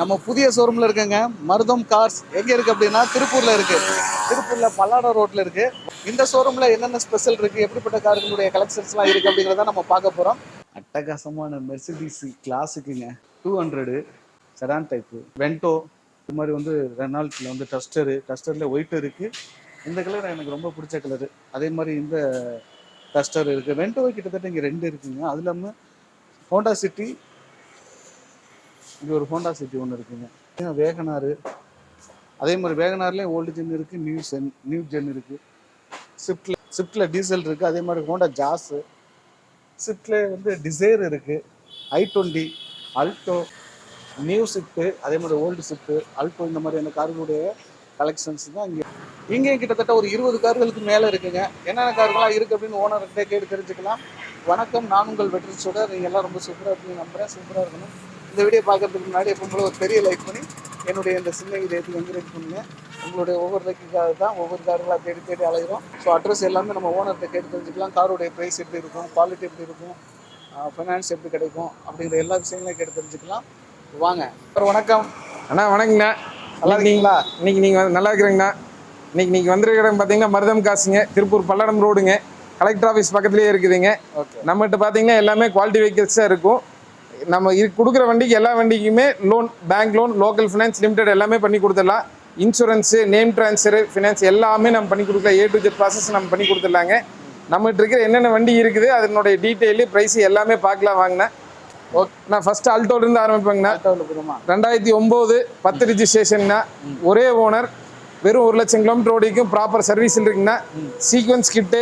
நம்ம புதிய ஷோரூமில் இருக்கங்க. மருதம் கார்ஸ் எங்கே இருக்குது அப்படின்னா திருப்பூரில் இருக்குது திருப்பூரில் பல்லாடம் ரோட்டில் இருக்குது இந்த ஷோரூமில் என்னென்ன ஸ்பெஷல் இருக்குது எப்படிப்பட்ட கார்களுடைய கலெக்ஷன்ஸ்லாம் இருக்குது அப்படிங்கிறத நம்ம பார்க்க போகிறோம் அட்டகாசமான Mercedes கிளாஸுக்குங்க two hundred sedan type Vento இது மாதிரி வந்து ரெனால்ட்டில் வந்து டஸ்டரு டஸ்டரில் ஒயிட் இருக்குது இந்த கலர் எனக்கு ரொம்ப பிடிச்ச கலரு அதே மாதிரி இந்த டஸ்டர் இருக்குது வென்டோ கிட்டத்தட்ட இங்கே ரெண்டு இருக்குங்க. அது இல்லாமல் ஹோண்டா சிட்டி இங்கே ஒரு ஹோண்டா சிட்டி ஒன்று இருக்குங்க. வேகனாரு அதே மாதிரி வேகனார்லேயும் ஓல்டு ஜென் இருக்குது நியூ சென் நியூ ஜென் இருக்குது ஸ்விஃப்டில் ஸ்விஃப்டில் டீசல் இருக்குது அதே மாதிரி ஹோண்டா ஜாஸு ஸ்விஃப்டில் வந்து டிசைர் இருக்குது i twenty Alto new Swift அதே மாதிரி ஓல்டு ஸ்விஃப்ட்டு அல்டோ இந்த மாதிரியான கார்களுடைய கலெக்ஷன்ஸ் தான் இங்கே. இங்கேயும் கிட்டத்தட்ட ஒரு இருபது கார்களுக்கு மேலே இருக்குங்க. என்னென்ன கார்கள்லாம் இருக்குது அப்படின்னு ஓனர்கிட்ட கேட்டு தெரிஞ்சுக்கலாம். வணக்கம் நான் உங்கள் வெற்றி சொல்கிறேன் நீங்கள் எல்லாம் ரொம்ப சூப்பராக இருக்குன்னு நம்புறேன். சூப்பராக இருக்கணும். இந்த வீடியோ பார்க்கறதுக்கு முன்னாடி எப்போ போல ஒரு பெரிய லைக் பண்ணி என்னுடைய இந்த சின்ன இதயத்துக்கு என்கரேஜ் பண்ணுங்க. உங்களுடைய ஒவ்வொரு லைக்குக்காக தான் ஒவ்வொரு கார்களாக தேடி தேடி அலைகிறோம் ஸோ அட்ரஸ் எல்லாமே நம்ம ஓனர்கிட்ட கேட்டு தெரிஞ்சுக்கலாம். காரோடைய ப்ரைஸ் எப்படி இருக்கும்? குவாலிட்டி எப்படி இருக்கும்? ஃபைனான்ஸ் எப்படி கிடைக்கும்? அப்படிங்கிற எல்லா விஷயங்களையும் கேட்டு தெரிஞ்சுக்கலாம். வாங்க. சார் வணக்கம். அண்ணா வணக்கங்கண்ணா. நல்லா இருக்கீங்களா? இன்னைக்கு நீங்கள் நல்லா இருக்கிறீங்கண்ணா. இன்னைக்கு நீங்கள் வந்திருக்கிற இடம் பார்த்தீங்கன்னா மருதம் காசுங்க. திருப்பூர் பல்லடம் ரோடுங்க கலெக்டர் ஆஃபீஸ் பக்கத்துலேயே இருக்குதுங்க. ஓகே நம்மகிட்ட பார்த்தீங்கன்னா எல்லாமே குவாலிட்டி வெஹிக்கிள்ஸாக இருக்கும். நம்ம இது கொடுக்குற வண்டிக்கு எல்லா வண்டிக்குமே loan bank loan local finance limited எல்லாமே பண்ணி கொடுத்துடலாம். இன்சூரன்ஸு நேம் ட்ரான்ஸ்ஃபரு ஃபினான்ஸ் எல்லாமே நம்ம பண்ணி கொடுக்கலாம். ஏ டு ஜெட் ப்ராசஸ் நம்ம பண்ணி கொடுத்துடலாங்க. நம்மகிட்ட இருக்கிற என்னென்ன வண்டி இருக்குது அதனுடைய டீட்டெயிலு ப்ரைஸ் எல்லாமே பார்க்கலாம் வாங்கினா ஓகே நான் ஃபஸ்ட்டு அல்டோலேருந்து ஆரம்பிப்பேங்கண்ணா ரெண்டாயிரத்தி ஒம்பது பத்து ரிஜிஸ்ட்ரேஷன்னா ஒரே ஓனர் வெறும் ஒரு லட்சம் கிலோமீட்டர் ஓடிக்கும் ப்ராப்பர் சர்வீஸ் இருக்குங்கண்ணா. சீக்வன்ஸ் கிட்டு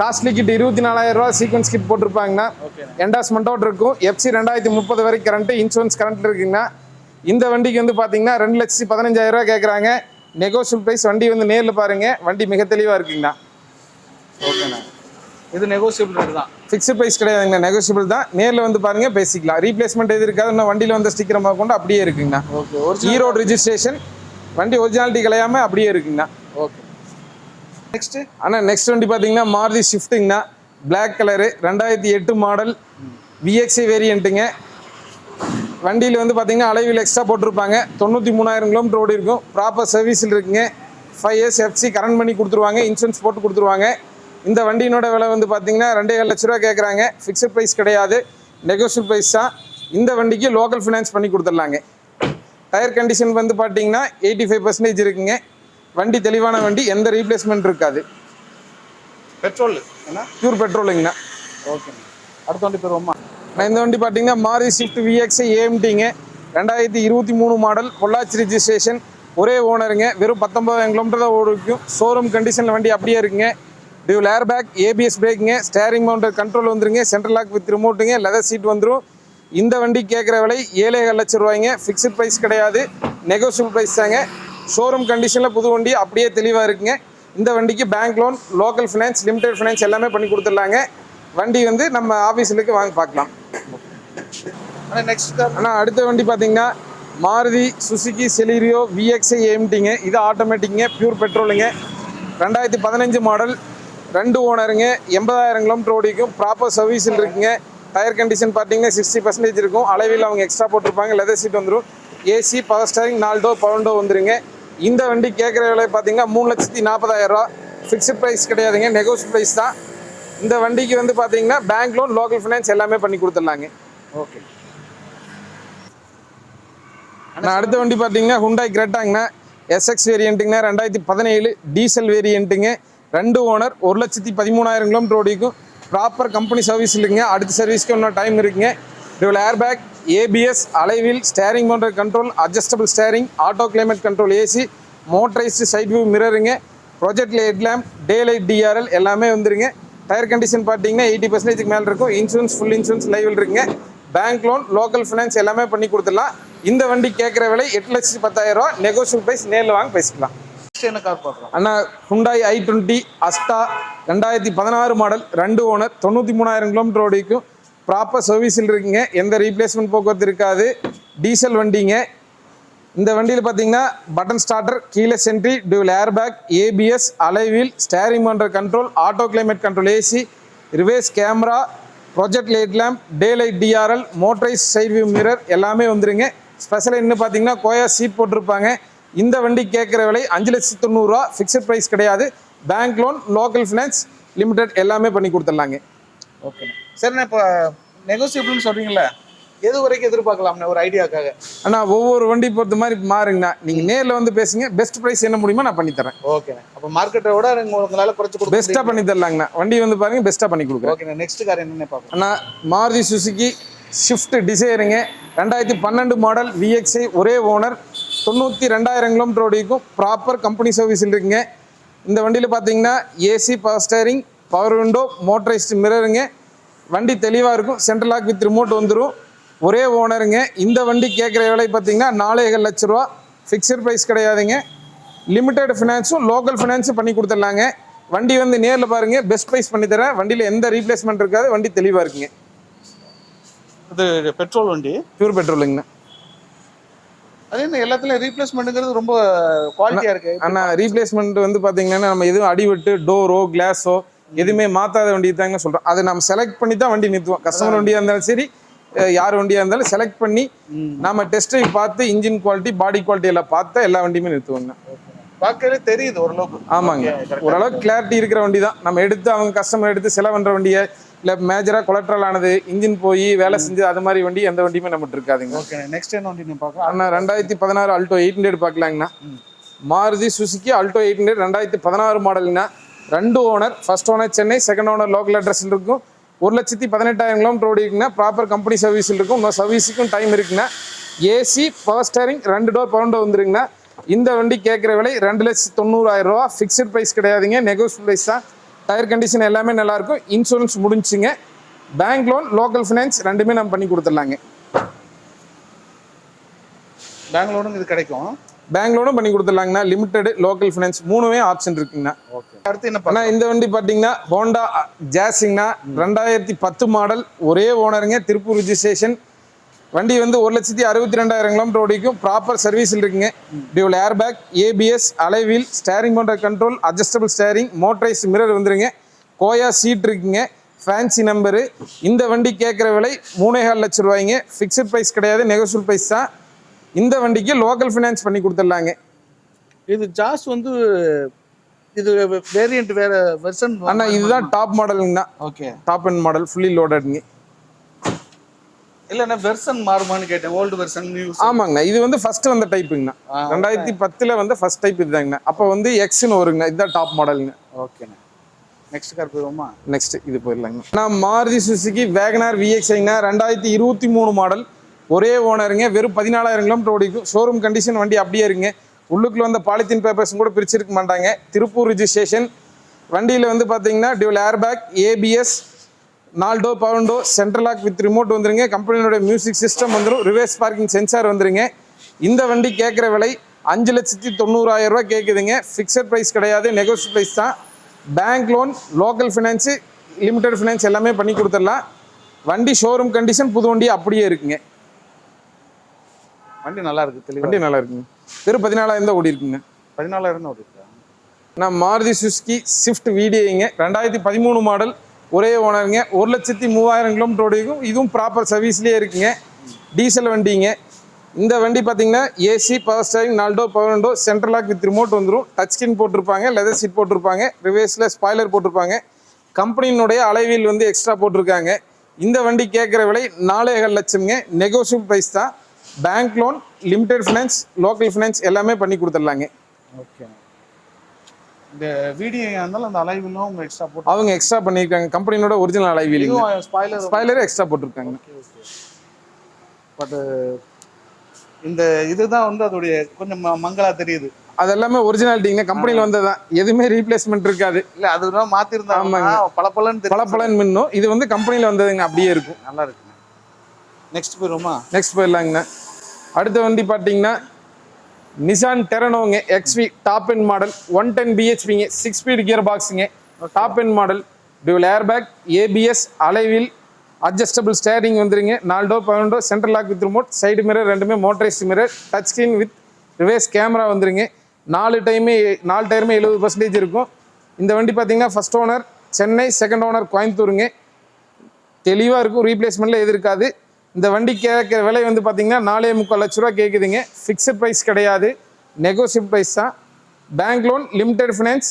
காஸ்ட்லி கிட் இருபத்தி நாலாயிரம் ரூபா சீக்வன்ஸ் கிட் போட்டிருப்பாங்கண்ணா. ஓகே என்டாஸ்மெண்ட்டோட இருக்கும். எஃப்சி ரெண்டாயிரத்தி முப்பது வரைக்கும் கரண்ட்டு இன்சூரன்ஸ் கரண்ட் இருக்குங்கண்ணா. இந்த வண்டிக்கு வந்து பார்த்தீங்கன்னா ரெண்டு லட்சத்தி பதினஞ்சாயிரம் ரூபா கேட்குறாங்க நெகோஷியல் ப்ரைஸ் வண்டி வந்து நேரில் பாருங்க. வண்டி மிக தெளிவாக இருக்குங்கண்ணா. ஓகேண்ணா இது நெகோசியபிள் ரேட் தான். ஃபிக்ஸ்ட் ப்ரைஸ் கிடையாதுங்கண்ணா. நெகோஷியபிள் தான். நேரில் வந்து பாருங்க பேசிக்கலாம். ரீப்ளேஸ்மெண்ட் எது இருக்காது. இன்னும் வண்டியில் வந்து ஸ்டிக்கர் கொண்டு அப்படியே இருக்குங்கண்ணா. ஓகே ஒரு ஈரோடு ரிஜிஸ்ட்ரேஷன் வண்டி ஒரிஜினாலிட்டி கலையாம அப்படியே இருக்குங்கண்ணா. ஓகே நெக்ஸ்ட்டு ஆனால் நெக்ஸ்ட் வண்டி பார்த்தீங்கன்னா மாருதி ஷிஃப்ட்டுங்கண்ணா பிளாக் கலரு ரெண்டாயிரத்தி எட்டு மாடல் விஎக்ஸி வேரியண்ட்டுங்க வண்டியில் வந்து பார்த்தீங்கன்னா அலைவில் எக்ஸ்ட்ரா போட்டிருப்பாங்க. தொண்ணூற்றி மூணாயிரம் கிலோமீட்டர் ஓடி இருக்கும். ப்ராப்பர் சர்வீஸில் இருக்குங்க. ஃபைவ் இயர்ஸ் எஃப்சி கரண்ட் பண்ணி கொடுத்துருவாங்க. இன்சூரன்ஸ் போட்டு கொடுத்துருவாங்க. இந்த வண்டியினோட விலை வந்து பார்த்தீங்கன்னா ரெண்டே ஏழு லட்ச ரூபா கேட்குறாங்க ஃபிக்ஸட் ப்ரைஸ் கிடையாது. நெகோஷியல் ப்ரைஸ் தான். இந்த வண்டிக்கு லோக்கல் ஃபினான்ஸ் பண்ணி கொடுத்துட்லாங்க. டயர் கண்டிஷன் வந்து பார்த்தீங்கன்னா எயிட்டி ஃபைவ் பர்சன்டேஜ் இருக்குங்க. வண்டி தெளிவான வண்டி எந்த ரீப்ளேஸ்மெண்ட் இருக்காது. பெட்ரோல் என்ன? பியூர் பெட்ரோலுங்கண்ணா ஓகேண்ணா அடுத்த வண்டி நான் இந்த வண்டி பார்த்தீங்கன்னா மாரி ஸ்விஃப்ட் விஎக்ஸ் ஏஎம்டிங்க ரெண்டாயிரத்தி இருபத்தி மூணு மாடல் பொள்ளாச்சி ரிஜிஸ்ட்ரேஷன் ஒரே ஓனருங்க வெறும் பத்தொம்பதாயிரம் கிலோமீட்டர் தான் ஓடிக்கும் ஷோரூம் கண்டிஷனில் வண்டி அப்படியே இருக்குங்க. டியூல் ஏர் பேக் ஏபிஎஸ் பிரேக்குங்க ஸ்டேரிங் மவுண்டர் கண்ட்ரோல் வந்துருங்க. சென்ட்ரல் லாக் வித் ரிமோட்டுங்க லெதர் சீட் வந்துடும் இந்த வண்டி கேட்குற விலை ஏழே லட்சம் ரூபாய்ங்க. ஃபிக்ஸ்ட் ப்ரைஸ் கிடையாது. நெகோஷியபிள் ப்ரைஸ் தாங்க. ஷோரூம் கண்டிஷனில் புது வண்டி அப்படியே தெளிவாக இருக்குங்க. இந்த வண்டிக்கு bank loan local finance limited finance எல்லாமே பண்ணி கொடுத்துடலாங்க. வண்டி வந்து நம்ம ஆஃபீஸுக்கு வாங்கி பார்க்கலாம். ஆனால் நெக்ஸ்ட் ஆனால் அடுத்த வண்டி பார்த்தீங்கன்னா மாருதி சுசுகி செலீரியோ விஎக்ஸ்ஐ ஏஎம்டிங்க இது ஆட்டோமேட்டிக்குங்க பியூர் பெட்ரோலுங்க ரெண்டாயிரத்தி பதினஞ்சு மாடல் ரெண்டு ஓனருங்க எண்பதாயிரம் கிலோமீட்டர் ஓடிக்கும். ப்ராப்பர் சர்வீஸில் இருக்குங்க. டயர் கண்டிஷன் பார்த்தீங்கன்னா சிக்ஸ்டி பர்சன்டேஜ் இருக்கும். அளவில் அவங்க எக்ஸ்ட்ரா போட்டிருப்பாங்க. லெதர் சீட் வந்துடும் ஏசி பவர் ஸ்டாரிங் நால்டோ பவுண்டோ வந்துருங்க. இந்த வண்டி கேட்குற விலை பார்த்தீங்கன்னா மூணு லட்சத்தி நாற்பதாயிரம் ரூபா. ஃபிக்ஸ்ட் ப்ரைஸ் கிடையாதுங்க நெகோஷியல் ப்ரைஸ் தான். இந்த வண்டிக்கு வந்து பார்த்தீங்கன்னா பேங்க் லோன் லோக்கல் ஃபினான்ஸ் எல்லாமே பண்ணி கொடுத்துடலாங்க. ஓகே நான் அடுத்த வண்டி பார்த்தீங்கன்னா ஹுண்டாய் கிரெட்டாங்கண்ணா எஸ்எக்ஸ் வேரியண்ட்டுங்கண்ணா ரெண்டாயிரத்தி பதினேழு டீசல் வேரியண்ட்டுங்க ரெண்டு ஓனர் ஒரு லட்சத்தி பதிமூணாயிரம் கிலோமீட்டர் ஓடிக்கும். ப்ராப்பர் கம்பெனி சர்வீஸ் இருக்குங்க அடுத்த சர்வீஸ்க்கு இன்னும் டைம் இருக்குங்க. இதுவில் airbag ABS alloy wheel steering போன்ற control adjustable steering auto climate control AC motorised side view மிரருங்க project head lamp day light DRL எல்லாமே வந்துருங்க. டயர் கண்டிஷன் பார்த்தீங்கன்னா எயிட்டி பர்சன்டேஜ்க்கு மேலே இருக்கும். இன்சூரன்ஸ் ஃபுல் இன்சூரன்ஸ் லைவில் இருக்குங்க பேங்க் லோன் லோக்கல் ஃபினான்ஸ் எல்லாமே பண்ணி கொடுத்துடலாம். இந்த வண்டி கேட்குற விலை எட்டு லட்சத்தி பத்தாயிரம் ரூபா நெகோஷியல் ப்ரைஸ் நேரில் வாங்க பேசிக்கலாம். என்ன கார் பார்க்குறோம் அண்ணா ஹுண்டாய் ஐ டுவெண்ட்டி அஸ்டா ரெண்டாயிரத்தி பதினாறு மாடல் ரெண்டு ஓனர் தொண்ணூற்றி மூணாயிரம் கிலோமீட்டர் ஓடிக்கும் ப்ராப்பர் சர்வீஸில் இருக்குங்க. எந்த ரீப்ளேஸ்மெண்ட் போக்குவரத்து இருக்காது. டீசல் வண்டிங்க. இந்த வண்டியில் பார்த்தீங்கன்னா பட்டன் ஸ்டார்டர் கீழே sentry dual airbag ABS alloy wheel steering பண்ணுற control auto climate control AC reverse camera project light lamp day light DRL motorised side view mirror எல்லாமே வந்துருங்க. ஸ்பெஷல் என்ன பார்த்தீங்கன்னா கோயா சீட் போட்டிருப்பாங்க. இந்த வண்டி கேட்குற விலை அஞ்சு லட்சத்து தொண்ணூறுரூவா ஃபிக்ஸட் ப்ரைஸ் கிடையாது. Bank loan local finance limited எல்லாமே பண்ணி கொடுத்துட்லாங்க. ஓகே சரிண்ணே இப்போ நெகோசியபிள்னு சொல்றீங்களா எது வரைக்கும் எதிர்பார்க்கலாம்ண்ணே ஒரு ஐடியாக்காக. ஆனால் ஒவ்வொரு வண்டி பொறுத்த மாதிரி மாறுங்கண்ணா. நீங்கள் நேரில் வந்து பேசுங்க. பெஸ்ட் ப்ரைஸ் என்ன முடியுமோ நான் பண்ணி தரேன். ஓகேண்ணே அப்போ மார்க்கெட்டை விட உங்க- உங்களால குறைச்சு கொடுக்க பெஸ்ட்டாக பண்ணி தரலாங்கண்ணா. வண்டி வந்து பாருங்க பெஸ்ட்டாக பண்ணி கொடுக்குறேன். ஓகேண்ணே நெக்ஸ்ட் கார் என்னென்ன பார்க்கலாம் அண்ணா மாருதி சுசுகி ஷிஃப்ட் டிசைருங்க ரெண்டாயிரத்தி பன்னெண்டு மாடல் விஎக்ஸ்ஐ ஒரே ஓனர் தொண்ணூற்றி ரெண்டாயிரம் கிலோமீட்டர் ஓடிக்கும் ப்ராப்பர் கம்பெனி சர்வீஸில் இருக்குங்க. இந்த வண்டியில் பார்த்தீங்கன்னா AC power steering power window motorised மிரருங்க வண்டி தெளிவாக இருக்கும். சென்ட்ரல் லாக் வித் ரிமோட் வந்துடும் ஒரே ஓனருங்க இந்த வண்டி கேட்குற விலை பார்த்தீங்கன்னா நாலேகால் லட்ச ரூபா. ஃபிக்ஸட் ப்ரைஸ் கிடையாதுங்க. லிமிடெட் ஃபினான்ஸும் லோக்கல் ஃபினான்ஸும் பண்ணி கொடுத்துடலாங்க. வண்டி வந்து நேரில் பாருங்க. பெஸ்ட் ப்ரைஸ் பண்ணி தரேன். வண்டியில் எந்த ரீப்ளேஸ்மெண்ட் இருக்காது. வண்டி தெளிவாக இருக்குங்க. இது பெட்ரோல் வண்டி? பியூர் பெட்ரோலுங்கண்ணா அது எல்லாத்துலயும் ரீப்ளேஸ்மெண்ட்டுங்கிறது ரொம்ப குவாலிட்டியா இருக்கு. அண்ணா ரீப்ளேஸ்மெண்ட் வந்து பார்த்தீங்கன்னா நம்ம எதுவும் அடிவிட்டு டோரோ கிளாஸோ எதுவுமே மாத்தாத வண்டி தாங்க சொல்கிறோம் அதை நம்ம செலக்ட் பண்ணி தான் வண்டி நிறுத்துவோம். கஸ்டமர் வண்டியாக இருந்தாலும் சரி யார் வண்டியாக இருந்தாலும் செலக்ட் பண்ணி நாம டெஸ்ட் ட்ரைவ் பார்த்து இன்ஜின் குவாலிட்டி பாடி குவாலிட்டி எல்லாம் பார்த்து எல்லா வண்டியுமே நிறுத்துவோங்கண்ணா பார்க்கவே தெரியுது ஓரளவுக்கு. ஆமாங்க. ஓரளவுக்கு கிளாரிட்டி இருக்கிற வண்டி தான் நம்ம எடுத்து அவங்க கஸ்டமர் எடுத்து செலவு பண்ணுற வண்டியை இல்லை மேஜராக கொலட்ரல் ஆனது இன்ஜின் போய் வேலை செஞ்சு அது மாதிரி வண்டி எந்த வண்டியுமே நம்மகிட்ட இருக்காதுங்க. ஓகே நெக்ஸ்ட் என்ன வண்டி பார்க்கலாம்? அண்ணா ரெண்டாயிரத்தி பதினாறு Alto eight hundred பார்க்கலாங்கண்ணா. Maruti Suzuki Alto eight hundred ரெண்டாயிரத்தி பதினாறு மாடலுங்கண்ணா ரெண்டு owner first owner Chennai second owner local address இருக்கும். ஒரு லட்சத்தி பதினெட்டாயிரம் கிலோமீட்டர் ஓடி ப்ராப்பர் கம்பெனி சர்வீஸில் இருக்கும். இன்னும் சர்வீஸுக்கும் டைம் இருக்குங்கண்ணா ஏசி பவர் ஸ்டேரிங் ரெண்டு டோர் பவுண்டோ வந்துருங்கண்ணா இந்த வண்டி கேட்குற விலை ரெண்டு லட்சத்தி தொண்ணூறாயிரம் ரூபா. ஃபிக்ஸட் ப்ரைஸ் கிடையாதுங்க. நெகோசியல் ப்ரைஸ் தான். டயர் கண்டிஷன் எல்லாமே நல்லாயிருக்கும் இன்சூரன்ஸ் முடிஞ்சுங்க. பேங்க் லோன் லோக்கல் ஃபினான்ஸ் ரெண்டுமே நம்ம பண்ணி கொடுத்துடலாங்க. பெங்களூரும் இது கிடைக்கும். பேங்க் லோனும் பண்ணி கொடுத்துடலாங்கண்ணா. லிமிடெட் லோக்கல் ஃபினான்ஸ் மூணுமே ஆப்ஷன் இருக்குங்கண்ணா. ஓகே அடுத்து என்ன இந்த வண்டி பார்த்தீங்கன்னா ஹோண்டா ஜாஸிங்னா ரெண்டாயிரத்தி பத்து மாடல் ஒரே ஓனருங்க திருப்பூர் ரிஜிஸ்ட்ரேஷன் வண்டி வந்து ஒரு லட்சத்தி அறுபத்தி ரெண்டாயிரம் கிலோமீட்டர் ஓடிக்கும் ப்ராப்பர் சர்வீஸில் இருக்குங்க. Dual air bag ABS alloy wheel steering போன்ற control adjustable steering motorised mirror வந்துருங்க. கோயா சீட் இருக்குங்க. ஃபேன்சி நம்பரு இந்த வண்டி கேட்குற விலை மூணேகால் லட்ச ரூபாய்ங்க. ஃபிக்ஸட் ப்ரைஸ் கிடையாது. நெகோசியல் ப்ரைஸ் தான். இந்த வண்டிக்கு லோக்கல் ஃபினான்ஸ் பண்ணி கொடுத்துடலாங்க. இது ஜாஸ் வந்து இது வேரியன்ட் வேற வெர்ஷன் அண்ணா இதுதான் top மாடலுங்கண்ணா okay top end model fully லோடட்ங்க இல்லைண்ணா வெர்ஷன் மாறுமான்னு கேட்டேன். ஓல்டு வெர்ஷன் நியூ ஆமாங்கண்ணா. இது வந்து ஃபர்ஸ்ட் வந்த டைப்புங்கண்ணா ரெண்டாயிரத்தி பத்துல வந்து ஃபர்ஸ்ட் டைப் இதுதாங்கண்ணா. அப்போ வந்து எக்ஸ்னு வருங்கண்ணா. இதுதான் டாப் மாடலுங்க ஓகேண்ணா நெக்ஸ்ட் கார் போயிடுவோமா நெக்ஸ்ட் இது போயிடலாங்கண்ணா. நான் மாருதி சுசுகி வேகனார் விஎக்ஸ்ஐங்கண்ணா ரெண்டாயிரத்தி இருபத்தி மூணு மாடல் ஒரே ஓனருங்க வெறும் பதினாலாயிரம் கிலோமீட்டர் ஓடிக்கும். ஷோரூம் கண்டிஷன் வண்டி அப்படியே இருங்க உள்ளுக்குள்ள வந்த பாலித்தீன் பேப்பர்ஸும் கூட பிரிச்சிருக்க மாட்டாங்க. திருப்பூர் ரிஜிஸ்ட்ரேஷன் வண்டியில் வந்து பார்த்தீங்கன்னா டியூல் ஏர் பேக் ஏபிஎஸ் நால்டோ பவுண்டோ சென்ட்ரல் லாக் வித் ரிமோட் வந்துருங்க. கம்பெனியோட மியூசிக் சிஸ்டம் வந்துடும் ரிவர்ஸ் பார்க்கிங் சென்சார் வந்துருங்க. இந்த வண்டி கேட்குற விலை அஞ்சு லட்சத்தி தொண்ணூறாயிரம் ரூபா கேட்குதுங்க ஃபிக்ஸட் ப்ரைஸ் கிடையாது. நெகோஷியல் ப்ரைஸ் தான். Bank loan local finance limited finance எல்லாமே பண்ணி கொடுத்துடலாம். வண்டி ஷோரூம் கண்டிஷன் புது வண்டி அப்படியே இருக்குங்க. வண்டி நல்லா இருக்கு தெளிவா வண்டி நல்லா இருக்குங்க. வெறும் பதினாலாயிரம் தான் ஓடி இருக்குங்க பதினாலாயிரம் தான் ஓடிருக்கு? நான் மாருதி சுசுகி ஸ்விஃப்ட் வீடியோங்க ரெண்டாயிரத்தி பதிமூணு மாடல் ஒரே ஓனருங்க. ஒரு லட்சத்தி மூவாயிரம் கிலோமீட்டர் ஓடிக்கும் இதுவும் ப்ராப்பர் சர்வீஸ்லேயே இருக்குங்க. டீசல் வண்டிங்க. இந்த வண்டி பார்த்தீங்கன்னா AC power steering நால்டோ power window central lock with remote வந்துடும் டச் ஸ்கிரீன் போட்டிருப்பாங்க லெதர் சீட் போட்டிருப்பாங்க ரிவேர்ஸில் ஸ்பாய்லர் போட்டிருப்பாங்க. கம்பெனியினுடைய அலைவீல் வந்து எக்ஸ்ட்ரா போட்டிருக்காங்க. இந்த வண்டி கேட்குற விலை நாலேகால் லட்சம்ங்க. நெகோசியபிள் ப்ரைஸ் தான். Bank loan limited finance local finance எல்லாமே பண்ணி கொடுத்துடலாங்க. ஓகே. இந்த வீடியோ இருந்தாலும் அந்த அலைவிலும் அவங்க எக்ஸ்ட்ரா போட்டு அவங்க எக்ஸ்ட்ரா பண்ணியிருக்காங்க. கம்பெனியோட original alloy wheel spoiler spoiler extra போட்டிருக்காங்க. பட் இந்த இதுதான் வந்து அதோடைய கொஞ்சம் மங்களா தெரியுது. அது எல்லாமே ஒரிஜினாலிட்டிங்க கம்பெனியில் வந்ததுதான். எதுவுமே ரீப்ளேஸ்மெண்ட் இருக்காது. இல்ல அதுதான் மாத்திருந்தாங்க பல பலன்னு பல தெரியும் பலன் மின்னும். இது வந்து கம்பெனியில் வந்ததுங்க. அப்படியே இருக்கும். நல்லா இருக்குங்க. நெக்ஸ்ட் போயிருவோமா நெக்ஸ்ட் போயிடலாங்கண்ணா அடுத்த வண்டி பார்த்தீங்கன்னா Nissan டெரனோங்க XV top end model one ten பிஹெச்பிங்க six speed gear பாக்ஸுங்க top end model dual air bag ABS alloy wheel adjustable steering வந்துருங்க. நாலு door பன்னெண்டோ central lock with remote side mirror ரெண்டுமே motorised mirror touch screen with reverse camera வந்துருங்க. நாலு டைமே நாலு டயருமே எழுபது percentage இருக்கும். இந்த வண்டி பார்த்தீங்கன்னா first owner Chennai second owner கோயம்புத்தூருங்க. தெளிவாக இருக்கும் ரீப்ளேஸ்மெண்ட்டில் எது இருக்காது. இந்த வண்டி கேட்குற விலை வந்து பார்த்தீங்கன்னா நாலே முக்கால் லட்ச ரூபா கேட்குதுங்க. ஃபிக்ஸட் ப்ரைஸ் கிடையாது. நெகோசியபிள் ப்ரைஸ் தான். Bank loan limited finance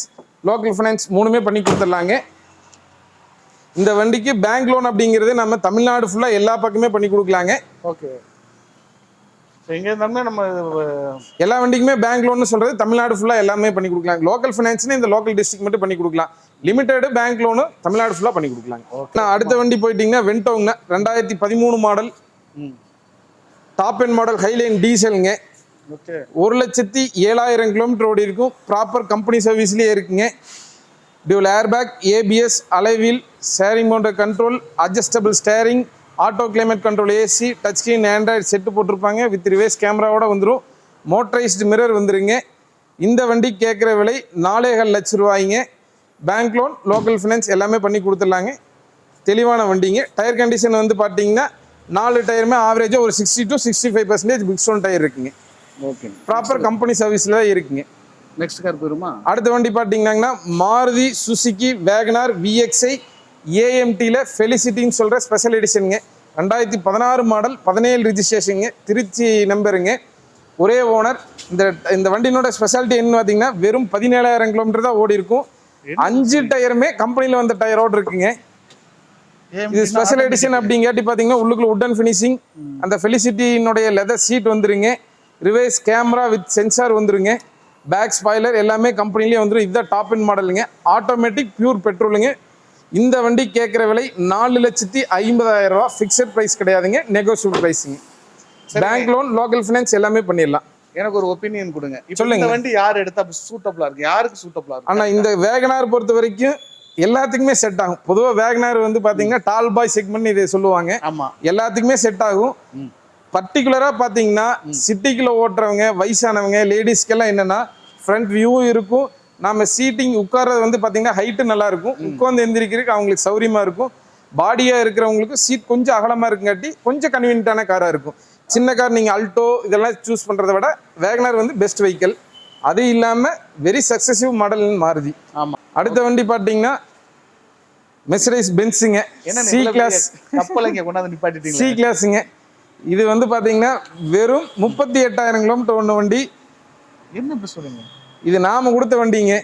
local finance மூணுமே பண்ணி கொடுத்துட்லாங்க. இந்த வண்டிக்கு பேங்க் லோன் அப்படிங்கிறது நம்ம தமிழ்நாடு ஃபுல்லாக எல்லா பக்கமே பண்ணி கொடுக்கலாங்க. ஓகே எங்கே இருந்தாலுமே நம்ம எல்லா வண்டிக்குமே பேங்க் லோன்னு சொல்றது தமிழ்நாடு ஃபுல்லாக எல்லாமே பண்ணி கொடுக்கலாம். லோக்கல் ஃபினான்ஸ்னு இந்த லோக்கல் டிஸ்ட்ரிக்ட் மட்டும் பண்ணி கொடுக்கலாம். லிமிடெட் பேங்க் லோனு தமிழ்நாடு ஃபுல்லாக பண்ணி கொடுக்கலாங்க. நான் அடுத்த வண்டி போயிட்டீங்கன்னா வென்டோங்க ரெண்டாயிரத்தி பதிமூணு model top end model highline டீசலுங்க okay ஒரு லட்சத்தி ஏழாயிரம் கிலோமீட்டர் ஓடி இருக்கும். ப்ராப்பர் கம்பெனி சர்வீஸ்லேயே இருக்குங்க. Dual airbag ABS alloy wheel steering mounted control adjustable steering auto climate control AC touch screen Android set போட்டிருப்பாங்க. வித் ரிவேஸ் கேமராவோட வந்துடும் மோட்டரைஸ்டு மிரர் வந்துருங்க. இந்த வண்டி கேட்குற விலை நாலேகால் லட்ச ரூபாய்ங்க. பேங்க் லோன் லோக்கல் ஃபினான்ஸ் எல்லாமே பண்ணி கொடுத்துடலாங்க. தெளிவான வண்டிங்க. டயர் கண்டிஷன் வந்து பார்த்தீங்கன்னா நாலு டயருமே ஆவரேஜாக ஒரு sixty to sixty five percentage பிக்ஸ்டோன் tyre இருக்குங்க. ஓகே ப்ராப்பர் கம்பெனி சர்வீஸில் தான் இருக்குங்க. நெக்ஸ்ட் கார் போயிருமா? அடுத்த வண்டி பார்த்தீங்கன்னா Maruti Suzuki Wagon R VXI ஏஎம்டியில் ஃபெலிசிட்டின்னு சொல்கிற ஸ்பெஷல் எடிஷனுங்க ரெண்டாயிரத்தி பதினாறு மாடல் பதினேழு ரிஜிஸ்ட்ரேஷனுங்க திருச்சி நம்பருங்க ஒரே ஓனர் இந்த இந்த வண்டியினோட ஸ்பெஷாலிட்டி என்ன பார்த்தீங்கன்னா வெறும் பதினேழாயிரம் கிலோமீட்டர் தான் ஓடி இருக்கும் அஞ்சு டயருமே கம்பெனியில் வந்த டயரோடு இருக்குங்க. இது ஸ்பெஷல் எடிஷன் அப்படிங்காட்டி பார்த்தீங்கன்னா உள்ளுக்குள்ள உட்டன் ஃபினிஷிங் அந்த ஃபெலிசிட்டியினுடைய லெதர் சீட் வந்துருங்க. ரிவேஸ் கேமரா வித் சென்சார் வந்துருங்க. பேக் ஸ்பாய்லர் எல்லாமே கம்பெனிலேயே வந்துடும் இதுதான் டாப் இன் மாடலுங்க ஆட்டோமேட்டிக் பியூர் பெட்ரோலுங்க இந்த வண்டி கேட்குற விலை நாலு லட்சத்தி ஐம்பதாயிரம் ரூபா. ஃபிக்ஸட் ப்ரைஸ் கிடையாதுங்க. நெகோசியபிள் ப்ரைஸுங்க பேங்க் லோன் லோக்கல் ஃபினான்ஸ் எல்லாமே பண்ணிடலாம். எனக்கு ஒரு ஒப்பீனியன் கொடுங்க. சொல்லுங்க. வண்டி யார் எடுத்தா சூட்டபிளா இருக்கு? யாருக்கு சூட்டபிளா இருக்கு? ஆனால் இந்த வேகனார் பொறுத்த வரைக்கும் எல்லாத்துக்குமே செட் ஆகும். பொதுவாக வேகனார் வந்து பார்த்தீங்கன்னா டால் பாய் செக்மெண்ட் இதை சொல்லுவாங்க. ஆமா. எல்லாத்துக்குமே செட் ஆகும். பர்டிகுலராக பார்த்தீங்கன்னா சிட்டிக்குள்ளே ஓட்டுறவங்க வயசானவங்க லேடிஸ்க்கெல்லாம் என்னென்னா ஃப்ரண்ட் வியூ இருக்கும். நாம சீட்டிங் உட்கார்றது வந்து பார்த்தீங்கன்னா ஹைட்டு நல்லா இருக்கும். உட்காந்து எந்திரிக்கிறதுக்கு அவங்களுக்கு சௌரியமாக இருக்கும். பாடியாக இருக்கிறவங்களுக்கு சீட் கொஞ்சம் அகலமாக இருக்குங்காட்டி கொஞ்சம் கன்வீனியன்ட்டான காராக இருக்கும். சின்ன கார் நீங்கள் அல்டோ இதெல்லாம் சூஸ் பண்ணுறத விட வேகனார் வந்து பெஸ்ட் வெஹிக்கிள் அது இல்லாமல் வெரி சக்ஸசிவ் மாடல்னு மாறுதி. ஆமா. அடுத்த வண்டி பார்த்தீங்கன்னா மெசரைஸ் பென்ஸுங்க சி கிளாஸ் கப்பல் இங்க கொண்டாந்து நிப்பாட்டிட்டீங்களா? சி கிளாஸுங்க இது வந்து பார்த்தீங்கன்னா வெறும் முப்பத்தி எட்டாயிரம் கிலோமீட்டர் ஒன்று வண்டி. என்ன இப்படி சொல்றீங்க? இது நாம கொடுத்த வண்டிங்க.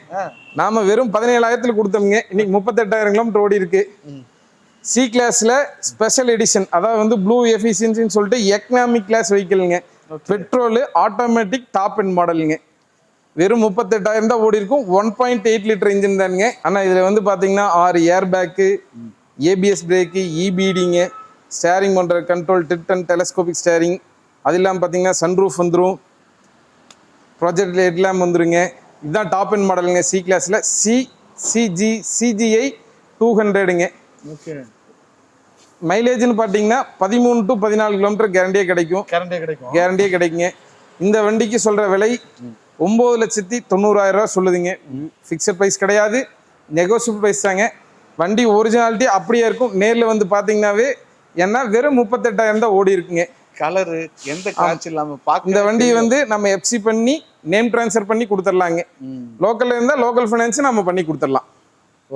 நாம வெறும் பதினேழாயிரத்துல கொடுத்தோம்ங்க. இன்னைக்கு முப்பத்தெட்டாயிரம் கிலோமீட்டர் ஓடி இருக்கு. சி கிளாஸ்ல ஸ்பெஷல் எடிஷன் அதாவது வந்து ப்ளூ எஃபிஷியன்சின்னு சொல்லிட்டு எக்கனாமிக் கிளாஸ் வெஹிக்கிள்ங்க பெட்ரோல் ஆட்டோமேட்டிக் டாப் அண்ட் மாடலுங்க வெறும் முப்பத்தெட்டாயிரம் தான் ஓடி இருக்கும். One point eight litre engine தானுங்க. ஆனால் இதில் வந்து பார்த்தீங்கன்னா ஆறு ஏர் பேக்கு ஏபிஎஸ் பிரேக்கு இபிடிங்க ஸ்டேரிங் பண்ணுற கண்ட்ரோல் டிட் அண்ட் டெலஸ்கோபிக் ஸ்டேரிங் அது இல்லாமல் பார்த்தீங்கன்னா சன்ரூஃப் வந்துடும் ப்ராஜெக்ட் லைட்லாம் வந்துருங்க. இதுதான் டாப் அண்ட் மாடலுங்க சி கிளாஸில் சி சிஜி சிஜிஐ டூ ஹண்ட்ரடுங்க மைலேஜ்னு பார்த்தீங்கன்னா பதிமூணு டு பதினாலு கிலோமீட்டர் கேரண்டியே கிடைக்கும். கரண்டே கிடைக்கும். கேரண்டியே கிடைக்குங்க. இந்த வண்டிக்கு சொல்கிற விலை ஒம்பது லட்சத்தி தொண்ணூறாயிரம் ரூபா சொல்லுதுங்க. ஃபிக்ஸட் ப்ரைஸ் கிடையாது. நெகோசியபிள் ப்ரைஸ் தாங்க. வண்டி ஒரிஜினாலிட்டி அப்படியே இருக்கும். நேரில் வந்து பார்த்தீங்கன்னாவே ஏன்னா வெறும் முப்பத்தெட்டாயிரம் தான் ஓடி இருக்குங்க. கலரு எந்த காட்சி இல்லாம பாக்க இந்த வண்டி வந்து நம்ம எஃப்சி பண்ணி நேம் ட்ரான்ஸ்ஃபர் பண்ணி கொடுத்துடலாங்க. லோக்கல்ல இருந்தால் லோக்கல் ஃபைனான்ஸ் நம்ம பண்ணி கொடுத்துடலாம்.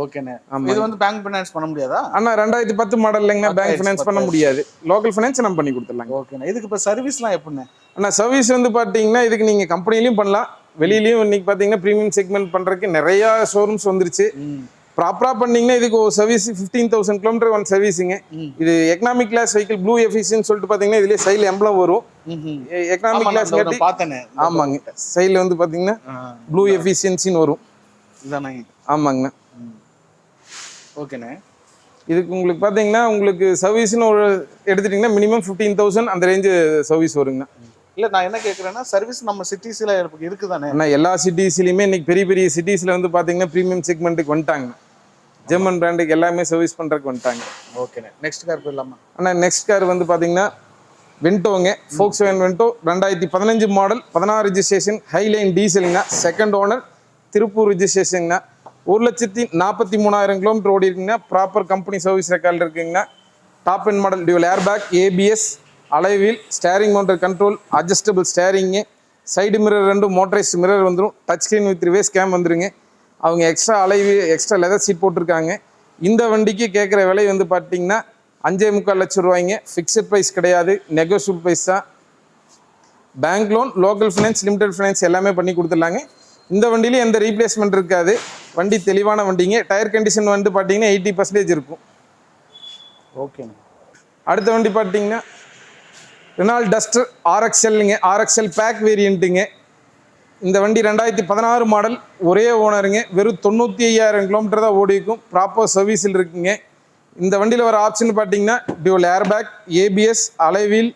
ஓகேண்ணே. இது வந்து பேங்க் ஃபைனான்ஸ் பண்ண முடியாதா? ஆனா ரெண்டாயிரத்தி பத்து மாடல் இல்லைங்கண்ணா பேங்க் ஃபைனான்ஸ் பண்ண முடியாது. லோக்கல் ஃபைனான்ஸ் நம்ம பண்ணி கொடுத்துடலாங்க. ஓகேண்ணே. இதுக்கு இப்போ சர்வீஸ்லாம் எப்படிண்ணே? ஆனா சர்வீஸ் வந்து பார்த்தீங்கன்னா இதுக்கு நீங்க கம்பெனிலையும் பண்ணலாம். வெளியிலயும் இன்னைக்கு பார்த்தீங்கன்னா ப்ரீமியம் செக்மெண்ட் பண்றதுக்கு நிறைய ஷோரூம்ஸ் வந்துருச்சு. ம். ப்ராப்பரா பண்ணீங்கன்னா இதுக்கு ஒரு service fifteen thousand kilometre one சர்வீஸுங்க. இது எக்கனாமிக் கிளாஸ் வெஹிக்கிள் ப்ளூ எஃபிசின்னு சொல்லிட்டு பார்த்தீங்கன்னா இதுலேயே சைடில் எம்பளம் வரும். எக்கனாமிக் கிளாஸ் காட்டி பார்த்தேனே ஆமாங்க. சைடில் வந்து பார்த்தீங்கன்னா ப்ளூ எஃபிஷியன்சின்னு வரும். இதானே. ஆமாங்கண்ணா. ஓகேண்ணே. இதுக்கு உங்களுக்கு பார்த்தீங்கன்னா உங்களுக்கு சர்வீஸ்னு ஒரு எடுத்துட்டிங்கன்னா மினிமம் ஃபிஃப்டீன் தௌசண்ட் அந்த ரேஞ்சு சர்வீஸ் வருங்கண்ணா. இல்ல நான் என்ன கேக்குறேன்னா சர்வீஸ் நம்ம சிட்டிஸ்ல இருக்குதானே? ஆனால் எல்லா சிட்டிஸ்லையுமே இன்னைக்கு பெரிய பெரிய சிட்டிஸில் வந்து பார்த்தீங்கன்னா ப்ரீமியம் செக்மெண்ட்டுக்கு வந்துட்டாங்க ஜெர்மன் பிராண்டுக்கு எல்லாமே சர்வீஸ் பண்ணுறதுக்கு வந்துட்டாங்க. ஓகேண்ணே. நெக்ஸ்ட் கார் போயிடலாமா? ஆனால் நெக்ஸ்ட் கார் வந்து பார்த்தீங்கன்னா வென்டோங்க ஃபோக்ஸ் வேன் வென்டோ ரெண்டாயிரத்தி பதினஞ்சு மாடல் பதினாறு ரிஜிஸ்ட்ரேஷன் ஹைலைன் டீசலுங்கண்ணா செகண்ட் ஓனர் திருப்பூர் ரிஜிஸ்ட்ரேஷனுங்கண்ணா ஒரு லட்சத்தி நாற்பத்தி மூணாயிரம் கிலோமீட்டர் ஓடி இருக்குங்கண்ணா. ப்ராப்பர் கம்பெனி சர்வீஸ் ரெக்கார்டில் இருக்குங்கண்ணா. Top end model dual airbag ABS alloy wheel steering mounted control adjustable steering side mirror ரெண்டு மோட்டரைஸ்ட் மிரர் வந்துடும் touch screen with reverse cam வந்துருங்க. அவங்க extra alloy extra leather seat போட்டிருக்காங்க. இந்த வண்டிக்கு கேட்குற விலை வந்து பார்த்தீங்கன்னா அஞ்சே முக்கால் லட்சம் ரூபாய்ங்க. ஃபிக்ஸட் ப்ரைஸ் கிடையாது. நெகோஷியபிள் ப்ரைஸ் தான். Bank loan local finance limited finance எல்லாமே பண்ணி கொடுத்துடலாங்க. இந்த வண்டியிலும் எந்த ரீப்ளேஸ்மெண்ட் இருக்காது. வண்டி தெளிவான வண்டிங்க. டயர் கண்டிஷன் வந்து பார்த்தீங்கன்னா எயிட்டி பர்சன்டேஜ் இருக்கும். ஓகேங்க அடுத்த வண்டி பார்த்தீங்கன்னா ரெனால் டஸ்டர் ஆர்எக்ஸ்எல்லுங்க ஆர்எக்ஸ்எல் பேக் வேரியண்ட்டுங்க இந்த வண்டி ரெண்டாயிரத்தி பதினாறு மாடல் ஒரே ஓனருங்க வெறும் தொண்ணூற்றி ஐயாயிரம் கிலோமீட்டர் தான் ஓடிக்கும் ப்ராப்பர் சர்வீஸில் இருக்குங்க. இந்த வண்டியில் வர ஆப்ஷன் பார்த்தீங்கன்னா dual airbag ABS alloy wheel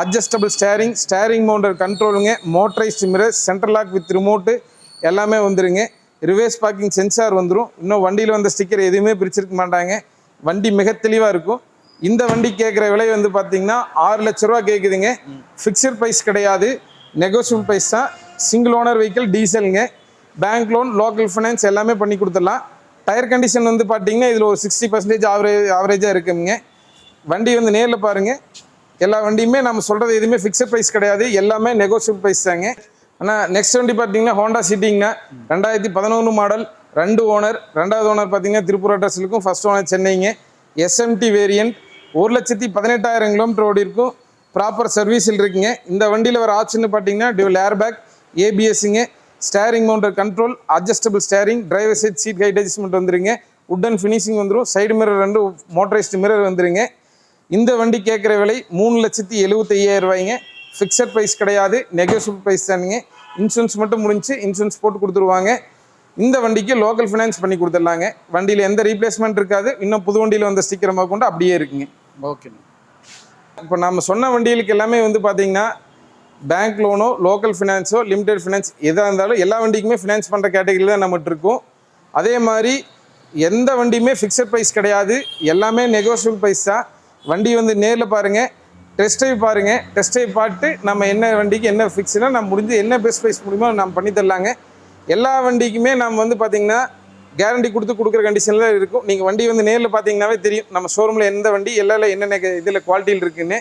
adjustable steering steering mounted கண்ட்ரோலுங்க motorised mirror central lock with remote எல்லாமே வந்துருங்க. ரிவர்ஸ் பார்க்கிங் சென்சார் வந்துடும் இன்னும் வண்டியில் வந்த ஸ்டிக்கர் எதுவுமே பிரிச்சிருக்க மாட்டாங்க. வண்டி மிக தெளிவாக இருக்கும். இந்த வண்டி கேட்குற விலை வந்து பார்த்தீங்கன்னா ஆறு லட்ச ரூபா கேட்குதுங்க ஃபிக்ஸட் ப்ரைஸ் கிடையாது. நெகோசியபிள் ப்ரைஸ் தான். சிங்கிள் ஓனர் வெஹிக்கிள் டீசலுங்க பேங்க் லோன் லோக்கல் ஃபைனான்ஸ் எல்லாமே பண்ணி கொடுத்துடலாம். டயர் கண்டிஷன் வந்து பார்த்தீங்கன்னா இதில் ஒரு சிக்ஸ்டி பர்சன்டேஜ் ஆவரேஜ் ஆவரேஜாக இருக்குங்க. வண்டி வந்து நேரில் பாருங்கள் எல்லா வண்டியுமே நம்ம சொல்கிறது எதுவுமே ஃபிக்ஸட் ப்ரைஸ் கிடையாது. எல்லாமே நெகோசியபிள் ப்ரைஸ் தாங்க. ஆனால் நெக்ஸ்ட் வண்டி பார்த்தீங்கன்னா ஹோண்டா சிட்டிங்கண்ணா ரெண்டாயிரத்தி பதினொன்று மாடல் ரெண்டு ஓனர் ரெண்டாவது ஓனர் பார்த்தீங்கன்னா திருப்பூர் அட்ரஸ் இருக்கும் ஃபர்ஸ்ட் ஓனர் சென்னைங்க. எஸ்எம்டி வேரியன்ட் ஒரு லட்சத்தி பதினெட்டாயிரம் கிலோமீட்டர் ஓடி இருக்கும். ப்ராப்பர் சர்வீஸில் இருக்குங்க. இந்த வண்டியில் வர ஆப்ஷன் பார்த்தீங்கன்னா dual airbag ஏபிஎஸ்ஸுங்க steering mounted control adjustable steering driver side seat height adjustment வந்துருங்க. உட்டன் ஃபினிஷிங் வந்துடும் சைடு மிரர் ரெண்டு மோட்டரைஸ்டு மிரர் வந்துருங்க. இந்த வண்டி கேட்குற விலை மூணு லட்சத்தி எழுபத்தையாயிரம் ரூபாய்ங்க. ஃபிக்ஸட் ப்ரைஸ் கிடையாது. நெகோசியபிள் ப்ரைஸ் தானுங்க இன்சூரன்ஸ் மட்டும் முடிஞ்சு இன்சூரன்ஸ் போட்டு கொடுத்துருவாங்க. இந்த வண்டிக்கு லோக்கல் ஃபைனான்ஸ் பண்ணி கொடுத்துடலாங்க. வண்டியில் எந்த ரீப்ளேஸ்மெண்ட் இருக்காது. இன்னும் புது வண்டியில் வந்த ஸ்டிக்கர் கொண்டு அப்படியே இருக்குங்க. ஓகேண்ணா இப்போ நம்ம சொன்ன வண்டிகளுக்கு எல்லாமே வந்து பார்த்தீங்கன்னா பேங்க் லோனோ லோக்கல் ஃபினான்ஸோ லிமிடெட் ஃபினான்ஸ் எதாக இருந்தாலும் எல்லா வண்டிக்குமே ஃபினான்ஸ் பண்ணுற கேட்டகரியில் தான் நம்மகிட்ட இருக்கும். அதே மாதிரி எந்த வண்டியுமே ஃபிக்ஸட் ப்ரைஸ் கிடையாது. எல்லாமே நெகோஷியபிள் ப்ரைஸ் தான். வண்டி வந்து நேரில் பாருங்கள் டெஸ்ட் ட்ரைவ் பாருங்கள் டெஸ்ட் ட்ரைவ் பார்த்து நம்ம என்ன வண்டிக்கு என்ன ஃபிக்ஸ்னா நம்ம முடிஞ்சு என்ன பெஸ்ட் ப்ரைஸ் முடியுமோ நம்ம பண்ணி தரலாங்க. எல்லா வண்டிக்குமே நம்ம வந்து பார்த்திங்கன்னா கேரண்டி கொடுத்து கொடுக்குற கண்டிஷனில் இருக்கும். நீங்கள் வண்டி வந்து நேரில் பார்த்தீங்கன்னாவே தெரியும். நம்ம ஷோரூமில் எந்த வண்டி எல்லா என்னென்ன இதில் குவாலிட்டியில் இருக்குன்னு.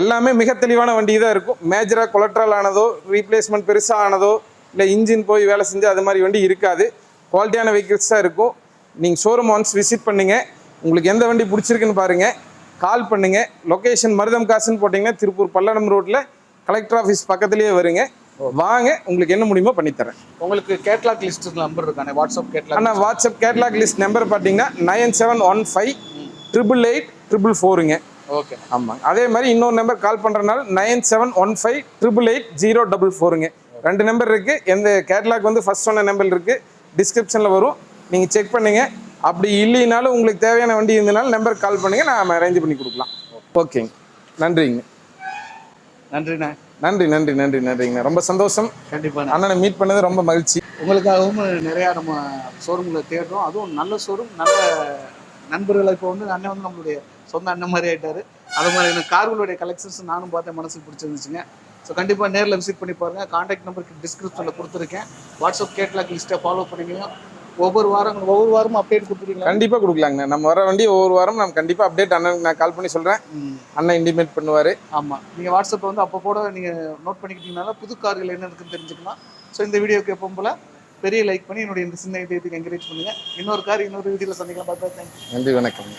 எல்லாமே மிக தெளிவான வண்டி தான் இருக்கும் மேஜராக கொலட்ரல் ஆனதோ ரீப்ளேஸ்மெண்ட் பெருசாக ஆனதோ இல்லை இன்ஜின் போய் வேலை செஞ்சு அது மாதிரி வண்டி இருக்காது. குவாலிட்டியான வெஹிக்கிள்ஸ் தான் இருக்கும். நீங்கள் ஷோரூம் ஒன்ஸ் விசிட் பண்ணுங்கள் உங்களுக்கு எந்த வண்டி பிடிச்சிருக்குன்னு பாருங்கள் கால் பண்ணுங்கள் லொக்கேஷன் மருதம் காசுன்னு போட்டிங்கன்னா திருப்பூர் பல்லடம் ரோட்டில் கலெக்டர் ஆஃபீஸ் பக்கத்துலேயே வருங்க. வாங்க உங்களுக்கு என்ன முடியுமோ பண்ணித்தரேன் உங்களுக்கு கேட்லாக் லிஸ்ட் நம்பர் இருக்கானே? வாட்ஸ்அப் கேட்லாக் ஆனால் வாட்ஸ்அப் கேட்லாக் லிஸ்ட் நம்பர் பார்த்தீங்கன்னா nine seven one five triple eight triple ஃபோருங்க okay ஆமாங்க அதே மாதிரி இன்னொரு நம்பர் கால் பண்ணுறனால nine seven one five triple eight zero double ஃபோருங்க ரெண்டு நம்பர் இருக்குது எந்த கேட்லாக் வந்து ஃபர்ஸ்ட் சொன்ன நம்பர் இருக்குது டிஸ்கிரிப்ஷனில் வரும். நீங்கள் செக் பண்ணுங்க. அப்படி இல்லைனாலும் உங்களுக்கு தேவையான வண்டி இருந்தனாலும் நம்பர் கால் பண்ணுங்கள் நான் அரேஞ்ச் பண்ணி கொடுக்கலாம். ஓகேங்க நன்றிங்க. நன்றிண்ணே. நன்றி நன்றி நன்றி நன்றிங்க ரொம்ப சந்தோஷம். கண்டிப்பாண்ணே அண்ணனை மீட் பண்ணது ரொம்ப மகிழ்ச்சி. உங்களுக்காகவும் நிறையா நம்ம ஷோரூமில் தேடுறோம். அதுவும் நல்ல ஷோரூம் நல்ல நண்பர்களை இப்போ வந்து அண்ணன் வந்து நம்மளுடைய சொந்த அண்ணன் மாதிரி ஆயிட்டாரு. அது மாதிரி எனக்கு கார்களுடைய கலெக்ஷன்ஸ் நானும் பார்த்தேன். மனசுக்கு பிடிச்சிருந்துச்சுங்க. ஸோ கண்டிப்பாக நேரில் விசிட் பண்ணி பாருங்கள் காண்டாக்ட் நம்பருக்கு டிஸ்கிரிப்ஷனில் கொடுத்துருக்கேன். வாட்ஸ்அப் கேட்லாக் லிஸ்ட்டை ஃபாலோ பண்ணிக்கோங்க. ஒவ்வொரு வாரம் ஒவ்வொரு வாரமும் அப்டேட் கொடுத்துருக்கீங்களா கண்டிப்பாக கொடுக்கலாங்க நம்ம வர வண்டி ஒவ்வொரு வாரம் நம்ம கண்டிப்பாக அப்டேட் அண்ணனுக்கு நான் கால் பண்ணி சொல்கிறேன் அண்ணன் இன்டிமேட் பண்ணுவார். ஆமாம் நீங்கள் வாட்ஸ்அப்பில் வந்து அப்போ கூட நீங்கள் நோட் பண்ணிக்கிட்டீங்கனால புது கார்கள் என்ன இருக்குன்னு தெரிஞ்சுக்கலாம். ஸோ இந்த வீடியோக்கு எப்போ போல பெரிய லைக் பண்ணி என்னுடைய இந்த சின்ன இதயத்துக்கு என்கரேஜ் பண்ணுங்கள் இன்னொரு கார் இன்னொரு வீடியோவில் சந்திக்கலாம். பார்த்தா நன்றி வணக்கம்.